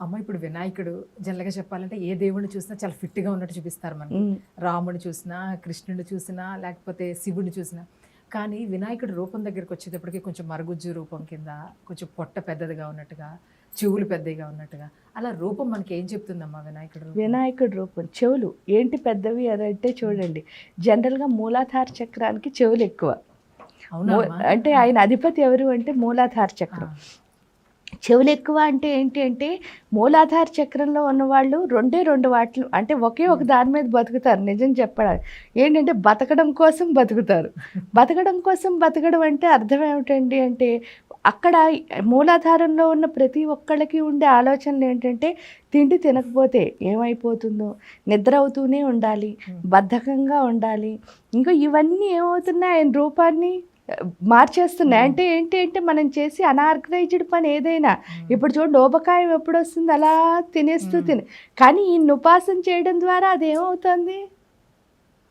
అమ్మ ఇప్పుడు వినాయకుడు జనరల్గా చెప్పాలంటే ఏ దేవుడిని చూసినా చాలా ఫిట్గా ఉన్నట్టు చూపిస్తారు మనకి. ఉమ్. రాముడు చూసినా కృష్ణుడు చూసినా లేకపోతే శివుడిని చూసినా. కానీ వినాయకుడు రూపం దగ్గరికి వచ్చేటప్పటికి కొంచెం మరుగుజ్జు రూపం కింద కొంచెం పొట్ట పెద్దదిగా ఉన్నట్టుగా చెవులు పెద్దగా ఉన్నట్టుగా అలా రూపం మనకి ఏం చెప్తుందమ్మా వినాయకుడు? వినాయకుడి రూపం. చెవులు ఏంటి పెద్దవి అని అంటే చూడండి జనరల్గా మూలాధార చక్రానికి చెవులు ఎక్కువ? అంటే ఆయన అధిపతి ఎవరు అంటే మూలాధార చక్రం. చెవులు ఎక్కువ అంటే ఏంటి అంటే మూలాధార చక్రంలో ఉన్నవాళ్ళు రెండే రెండు వాటిలు అంటే ఒకే ఒక దాని మీద బతుకుతారు నిజం చెప్పడానికి. ఏంటంటే బతకడం కోసం బతుకుతారు. బతకడం కోసం బతకడం అంటే అర్థం ఏమిటండి అంటే అక్కడ మూలాధారంలో ఉన్న ప్రతి ఒక్కళ్ళకి ఉండే ఆలోచనలు ఏంటంటే తిండి తినకపోతే ఏమైపోతుందో? నిద్ర అవుతూనే ఉండాలి Hmm. బద్ధకంగా ఉండాలి. ఇంకా ఇవన్నీ ఏమవుతున్నాయి ఆయన రూపాన్ని? మార్చేస్తున్నాయి. అంటే ఏంటి అంటే మనం చేసి అనార్గనైజ్డ్ పని ఏదైనా. ఇప్పుడు చూడండి ఓబకాయం ఎప్పుడు వస్తుంది అలా తినేస్తూ. తిని. కానీ ఈ ఉపాసన చేయడం ద్వారా అది ఏమవుతుంది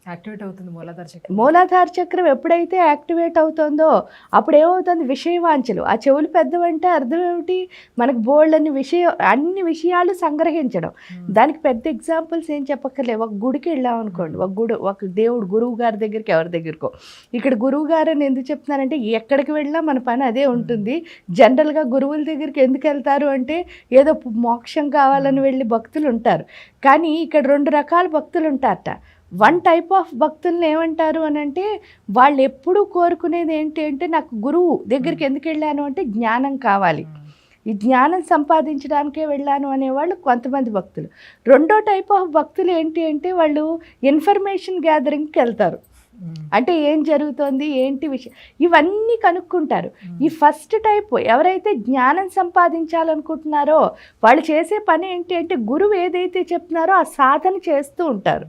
యాక్టివేట్ అవుతుంది మూలాధార చక్రం. మూలాధార చక్రం ఎప్పుడైతే యాక్టివేట్ అవుతుందో అప్పుడు ఏమవుతుంది? విషయవాంఛలు. ఆ చెవులు పెద్దవంటే అర్థం ఏమిటి? మనకు బోల్డ్ అన్ని విషయ అన్ని విషయాలు సంగ్రహించడం. దానికి పెద్ద ఎగ్జాంపుల్స్ ఏం చెప్పక్కర్లేదు. ఒక గుడికి వెళ్ళాం అనుకోండి. ఒక గుడి ఒక దేవుడు గురువు గారి దగ్గరికి ఎవరి దగ్గరకో. ఇక్కడ గురువు గారు అని ఎందుకు చెప్తున్నానంటే ఎక్కడికి వెళ్ళినా మన పని అదే ఉంటుంది. జనరల్గా గురువుల దగ్గరికి ఎందుకు వెళ్తారు అంటే ఏదో మోక్షం కావాలని వెళ్ళి భక్తులు ఉంటారు. కానీ ఇక్కడ రెండు రకాల భక్తులు ఉంటారట. వన్ టైప్ ఆఫ్ భక్తుల్ని ఏమంటారు అని అంటే వాళ్ళు ఎప్పుడూ కోరుకునేది ఏంటి అంటే నాకు గురువు దగ్గరికి ఎందుకు వెళ్ళాను అంటే జ్ఞానం కావాలి. ఉమ్, ఈ జ్ఞానం సంపాదించడానికే వెళ్ళాను అనేవాళ్ళు కొంతమంది భక్తులు. రెండో టైప్ ఆఫ్ భక్తులు ఏంటి అంటే వాళ్ళు ఇన్ఫర్మేషన్ గ్యాదరింగ్కి వెళ్తారు. ఉమ్, అంటే ఏం జరుగుతోంది ఏంటి విషయం ఇవన్నీ కనుక్కుంటారు. ఈ ఫస్ట్ టైప్ ఎవరైతే జ్ఞానం సంపాదించాలనుకుంటున్నారో వాళ్ళు చేసే పని ఏంటి అంటే గురువు ఏదైతే చెప్తున్నారో ఆ సాధన చేస్తూ ఉంటారు.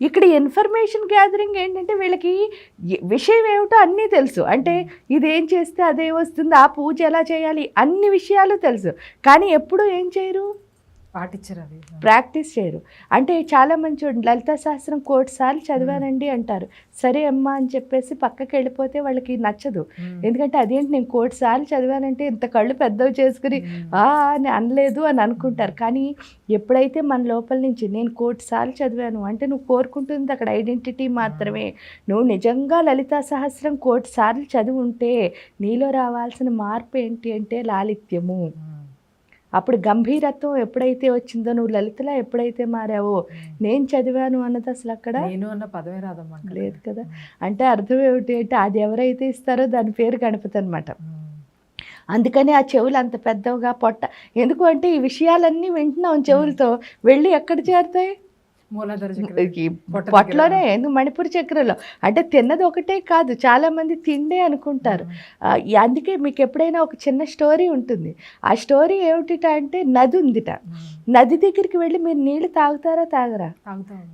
ఇక్కడ ఇన్ఫర్మేషన్ గ్యాదరింగ్ ఏంటంటే వీళ్ళకి విషయం ఏమిటో అన్నీ తెలుసు. అంటే ఇదేం చేస్తే అదే వస్తుంది ఆ పూజ ఎలా చేయాలి అన్ని విషయాలు తెలుసు. కానీ ఎప్పుడు ఏం చేయరు? పాటించరు అవి. ప్రాక్టీస్ చేయరు. అంటే చాలా మంచి లలితా శాస్త్రం కోటి సార్లు చదివానండి అంటారు. సరే అమ్మా అని చెప్పేసి పక్కకి వెళ్ళిపోతే వాళ్ళకి నచ్చదు. ఎందుకంటే అదేంటి నేను కోటి సార్లు చదివానంటే ఇంత కళ్ళు పెద్దవి చేసుకుని ఆ అని అనలేదు అని అనుకుంటారు. కానీ ఎప్పుడైతే మన లోపల నుంచి నేను కోటి సార్లు చదివాను అంటే నువ్వు కోరుకుంటుంది అక్కడ ఐడెంటిటీ మాత్రమే. నువ్వు నిజంగా లలితా సహస్రం కోటి సార్లు చదివి ఉంటే నీలో రావాల్సిన మార్పు ఏంటి అంటే లాలిత్యము. అప్పుడు గంభీరత్వం ఎప్పుడైతే వచ్చిందో నువ్వు లలితలా ఎప్పుడైతే మారావో. నేను చదివాను అన్నది అసలు అక్కడ? నేను అన్న పదమే రాదమ్మా. లేదు కదా. అంటే అర్థం ఏమిటి అంటే అది ఎవరైతే ఇస్తారో దాని పేరు గణపతి అనమాట అందుకని ఆ చెవులు అంత పెద్దవిగా పొట్ట ఎందుకు అంటే ఈ విషయాలన్నీ వింటున్నాం చెవులతో. వెళ్ళి ఎక్కడ చేరుతాయి? పొట్టలోనే. ఎందుకు మణిపూర్ చక్రంలో. అంటే తిన్నది ఒకటే కాదు. చాలా మంది తిండే అనుకుంటారు. అందుకే మీకు ఎప్పుడైనా ఒక చిన్న స్టోరీ ఉంటుంది. ఆ స్టోరీ ఏమిటిట అంటే నది ఉందిట నది దగ్గరికి వెళ్ళి మీరు నీళ్ళు తాగుతారా తాగరా?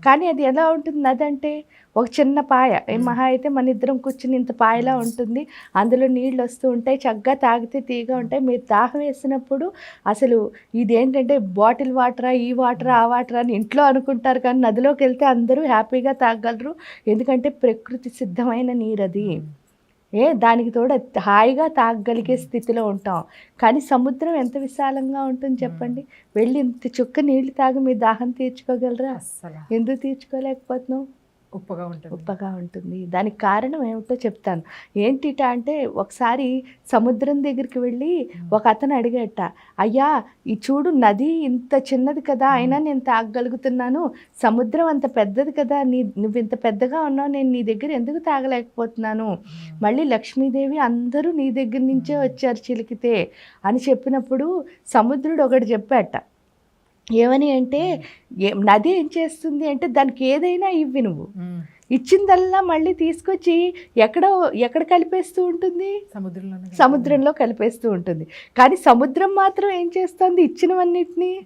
కానీ అది ఎలా ఉంటుంది నది అంటే ఒక చిన్న పాయ. మహా అయితే మన ఇద్దరం కూర్చుని ఇంత పాయలా ఉంటుంది. అందులో నీళ్ళు వస్తూ ఉంటాయి. చక్కగా తాగితే తీగా ఉంటాయి. మీరు దాహం వేసినప్పుడు అసలు ఇదేంటంటే బాటిల్ వాటరా ఈ వాటరా ఆ వాటరా అని ఇంట్లో అనుకుంటారు కానీ నదిలోకి వెళ్తే అందరూ హ్యాపీగా తాగలరు. ఎందుకంటే ప్రకృతి సిద్ధమైన నీరు అది. ఏ దానికి తోడు హాయిగా తాగగలిగే స్థితిలో ఉంటాం. కానీ సముద్రం ఎంత విశాలంగా ఉంటుంది చెప్పండి. వెళ్ళి ఇంత చుక్క నీళ్ళు తాగి మీ దాహం తీర్చుకోగలరా? ఎందుకు తీర్చుకోలేకపోతున్నావు? ఉప్పగా ఉంటుంది. ఉప్పగా ఉంటుంది. దానికి కారణం ఏమిటో చెప్తాను. ఏంటిట అంటే ఒకసారి సముద్రం దగ్గరికి వెళ్ళి ఒక అతను అడిగేట అయ్యా ఈ చూడు నది ఇంత చిన్నది కదా అయినా నేను తాగగలుగుతున్నాను సముద్రం అంత పెద్దది కదా నీ నువ్వు ఇంత పెద్దగా ఉన్నావు నేను నీ దగ్గర ఎందుకు తాగలేకపోతున్నాను? మళ్ళీ లక్ష్మీదేవి అందరూ నీ దగ్గర నుంచే వచ్చారు చిలికితే అని చెప్పినప్పుడు సముద్రుడు ఒకటి చెప్పాట ఏమని అంటే ఏ- నది ఏం చేస్తుంది అంటే దానికి ఏదైనా ఇవ్వి నువ్వు. ఇచ్చిందల్లా మళ్ళీ తీసుకొచ్చి ఎక్కడో ఎక్కడ కలిపేస్తూ ఉంటుంది? సముద్రంలోనే కదా. సముద్రంలో కలిపేస్తూ ఉంటుంది. కానీ సముద్రం మాత్రం ఏం చేస్తుంది? ఇచ్చినవన్నిటిని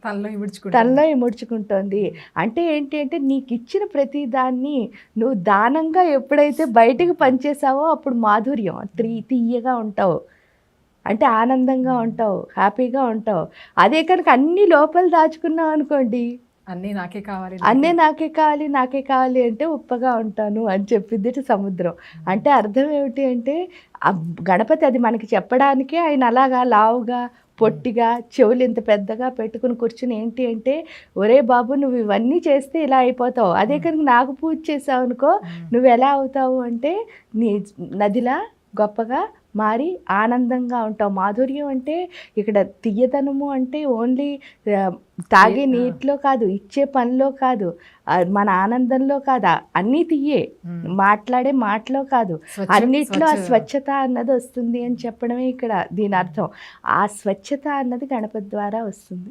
తనలో ఇముడ్చుకుంటోంది. అంటే ఏంటి అంటే నీకు ఇచ్చిన ప్రతి దాన్ని నువ్వు దానంగా ఎప్పుడైతే బయటకు పనిచేసావో అప్పుడు మాధుర్యం. త్రీ తీయగా ఉంటావు. అంటే ఆనందంగా ఉంటావు హ్యాపీగా ఉంటావు. అదే కనుక అన్ని లోపల దాచుకున్నావు అనుకోండి. అన్నీ నాకే కావాలి అన్నీ నాకే కావాలి నాకే కావాలి అంటే ఉప్పగా ఉంటాను అని చెప్పింది సముద్రం. అంటే అర్థం ఏమిటి అంటే గణపతి అది మనకి చెప్పడానికే ఆయన అలాగా లావుగా పొట్టిగా చెవులు ఇంత పెద్దగా పెట్టుకుని కూర్చుని ఏంటి అంటే ఒరే బాబు నువ్వు ఇవన్నీ చేస్తే ఇలా అయిపోతావు. అదే కనుక నాకు పూజ చేసావు అనుకో నువ్వు ఎలా అవుతావు? అంటే నీ నదిలా గొప్పగా మారి ఆనందంగా ఉంటావు. మాధుర్యం అంటే ఇక్కడ తీయదనము అంటే ఓన్లీ తాగే. నీటిలో కాదు ఇచ్చే పనిలో కాదు మన ఆనందంలో కాదు అన్నీ తీయే. మాట్లాడే మాటలో కాదు. అన్నిట్లో ఆ స్వచ్ఛ- స్వచ్ఛత అన్నది వస్తుంది అని చెప్పడమే ఇక్కడ దీని అర్థం. ఆ స్వచ్ఛత అన్నది గణపతి ద్వారా వస్తుంది.